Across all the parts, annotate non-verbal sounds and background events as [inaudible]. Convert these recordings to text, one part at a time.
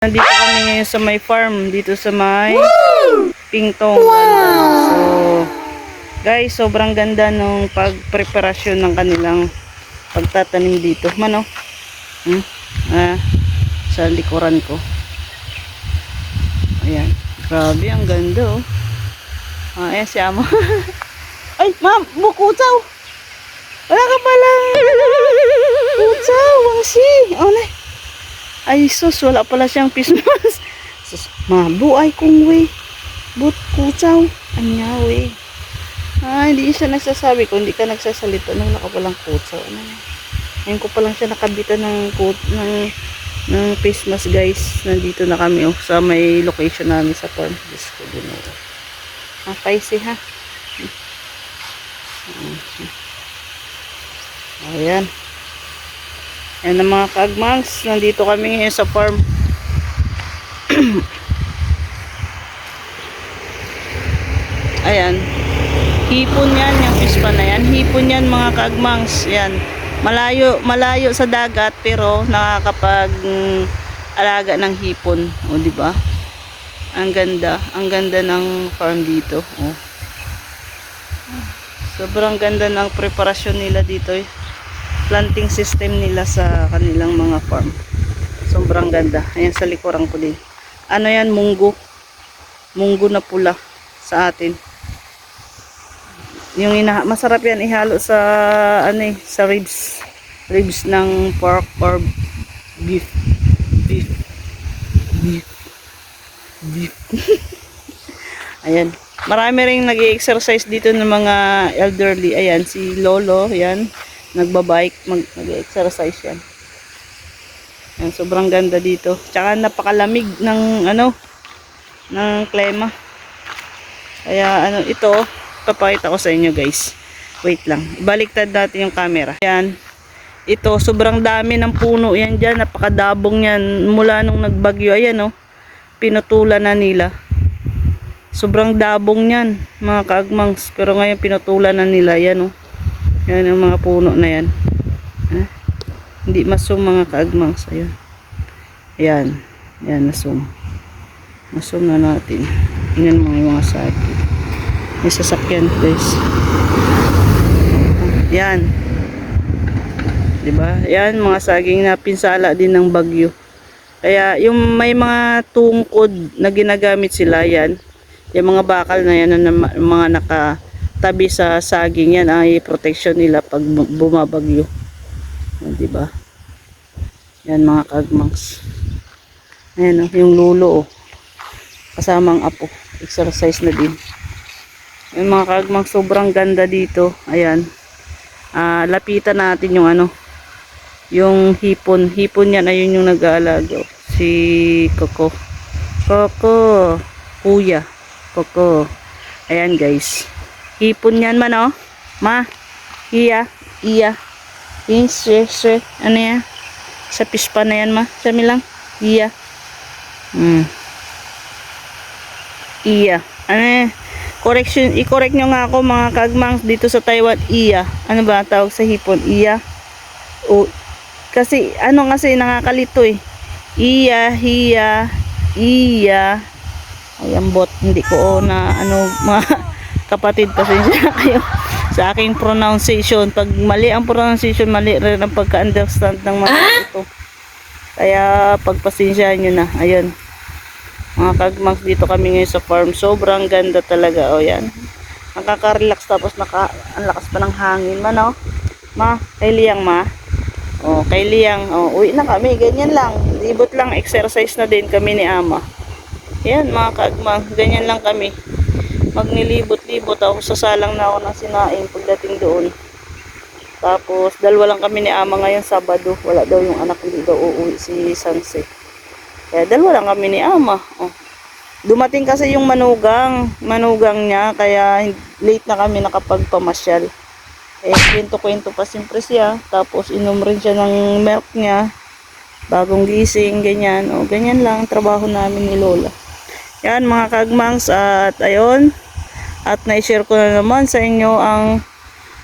Nandito kami ngayon sa may farm, dito sa may Pingtong. So, guys, sobrang ganda nung pagpreparasyon ng kanilang pagtatanim dito. Mano? Hmm? Ah, sa likuran ko. Ayan. Grabe, ang ganda oh. Ah, ayan si Amo. [laughs] Ay, ma'am, bukutaw. Wala ka pala. [laughs] Bukutaw, wangsi. Oh, na. Ay, sus, wala pala siyang pismas. [laughs] Sus, mabuay kong we. But, kutsaw. Anyaw eh. Ah, hindi siya nagsasabi ko, hindi ka nagsasalita nung wala ka palang kutsaw. Ano? Ngayon ko pa lang siya nakabitan ng, kut, ng, ng face mask guys. Nandito na kami oh, sa may location namin sa farm. Diyos ko, ginoo. Ah, paisi ha. Ayan. Ayan ang mga kagmangs. Nandito kami sa farm. [clears throat] Ayan. Hipon yan, yung pispa na yan. Hipon yan mga kagmangs. Yan. Malayo, malayo sa dagat pero nakakapag mm, alaga ng hipon. O, di ba? Ang ganda. Ang ganda ng farm dito. O. Sobrang ganda ng preparasyon nila dito. Eh planting system nila sa kanilang mga farm. Sobrang ganda. Ayan sa likuran ko din. Ano yan? Munggo. Munggo na pula sa atin. Yung ina masarap yan ihalo sa ano eh, sa ribs. Ribs ng pork or beef. Beef. Beef. Beef. [laughs] Ayan. Marami ring nag-exercise dito ng mga elderly. Ayan, si Lolo, ayan nagbabike, mag, nag-exercise yan. Yan, sobrang ganda dito. Tsaka napakalamig ng ano, ng klima. Kaya ano, ito, papakita ko sa inyo guys. Wait lang, ibaliktad natin yung camera. Yan, ito, sobrang dami ng puno yan dyan, napakadabong yan. Mula nung nagbagyo, ayan oh, pinutulan na nila. Sobrang dabong yan, mga kaagmangs. Pero ngayon pinutulan na nila, yan oh. Yan ang mga puno na yan. Ha? Hindi masum mga kaagmangs. Ayun. Ayan. Ayan, nasum. Nasum na natin. Mo yung mga saki. May sasakyan guys. Yan. Diba? Yan, mga saging na pinsala din ng bagyo. Kaya yung may mga tungkod na ginagamit sila yan. Yung mga bakal na yan na mga naka tabi sa saging yan ay protection nila pag bumabagyo. O, di ba? Yan mga kagmangs. Ayan oh, yung lulo oh. Kasamang apo. Exercise na din. Yung mga kagmangs sobrang ganda dito. Ayan. Ah, lapitan natin yung ano yung hipon. Hipon yan ayun yung nag-aalaga. Si Coco. Coco. Kuya. Coco. Ayan guys. Hipon yan man oh. Ma. Iya. Iya. Yes, yes. Ano yan? Sa pispa na yan ma. Sami lang. Iya. Hmm. Iya. Ano yan? Correction, i-correct nyo nga ako mga kagmangs dito sa Taiwan. Iya. Ano ba tawag sa hipon? Iya. O, kasi, ano kasi nakakalito eh. Iya, hiya, iya. Ayan bot, hindi ko na ano, [laughs] mga kapatid, pasensya na kayo sa aking pronunciation. Pag mali ang pronunciation, mali rin ang pagka-understand ng mga ito. Kaya pagpasensyahan nyo na. Ayun. Mga kagmangs dito kami ngayon sa farm. Sobrang ganda talaga. O yan. Nakaka-relax tapos naka, ang lakas pa ng hangin man o. Ma, kay Liang ma. O, kay Liang. O, uwi na kami. Ganyan lang. Libot lang. Exercise na din kami ni Ama. Yan mga kagmang. Ganyan lang kami magnilibot-libot ako sasalang na ako ng sinaing pagdating doon. Tapos dalawa lang kami ni ama ngayon Sabado. Wala daw yung anak hindi daw uuwi si Sanse. Kaya dalawa lang kami ni ama. Oh. dumating kasi yung manugang manugang niya kaya late na kami nakapagpamasyal. Eh kwento-kwento pa siyempre siya. Tapos inom rin siya ng milk niya. Bagong gising ganyan. O ganyan lang ang trabaho namin ni Lola yan mga kagmangs at ayun at na-share ko na naman sa inyo ang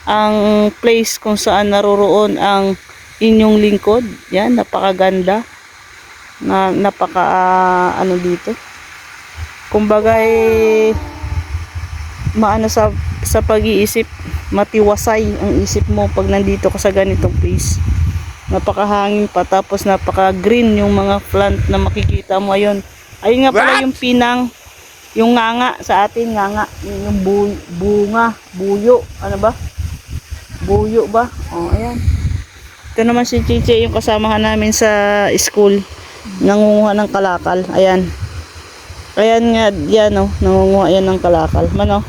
ang place kung saan naroroon ang inyong lingkod. Yan, napakaganda. na napaka ah, ano dito. Kumbaga eh, maano sa sa pag-iisip, matiwasay ang isip mo pag nandito ka sa ganitong place. Napakahangin pa tapos napaka-green yung mga plant na makikita mo ayun. Ayun nga pala yung pinang yung nganga sa atin nganga yun yung bu- bunga buyo. Ano ba? Buyo ba? Oh ayan. Ito naman si Chiche yung kasamahan namin sa school. Nangunguha ng kalakal. Ayan. Ayan nga yan oh. Nangunguha yan ng kalakal. Man oh.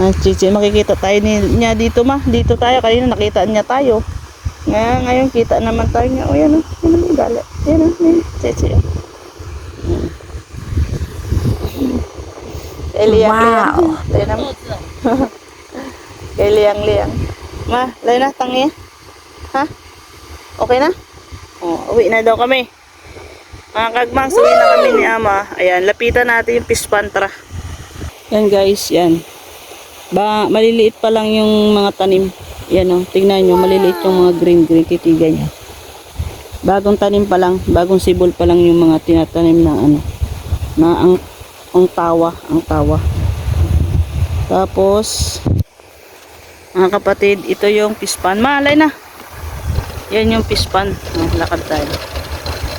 Ah, Chiche makikita tayo ni, niya dito ma. Dito tayo. Kanina nakita niya tayo. Nga ngayon kita naman tayo. Niya oh yan oh. Yan naman gali. Yan oh yan Chiche oh Eliang wow. Tayo naman. [laughs] Kay liang liang. Ma, layo na, tangi. Ha? Okay na? Oh, uwi na daw kami. Mga kagmang, uwi na kami ni Ama. Ayan, lapitan natin yung pispantra. Yan guys, yan. Ba, maliliit pa lang yung mga tanim. Yan o, oh, tingnan nyo, maliliit yung mga green green titigan niya. Bagong tanim pa lang, bagong sibol pa lang yung mga tinatanim na ano, na ang ang tawa, ang tawa. Tapos, mga kapatid, ito yung pispan. Malay na. Yan yung pispan. Ah, lakad tayo.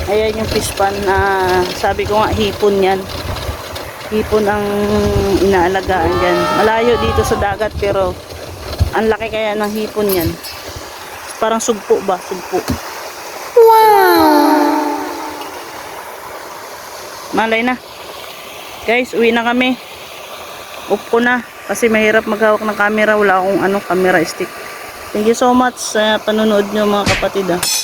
Ayan yung pispan na sabi ko nga hipon yan. Hipon ang inaalagaan dyan. Malayo dito sa dagat pero ang laki kaya ng hipon yan. Parang sugpo ba? Sugpo. Wow! Malay na. Guys, uwi na kami. Off ko na. Kasi mahirap maghawak ng camera. Wala akong ano, camera stick. Thank you so much sa panonood nyo mga kapatid ah.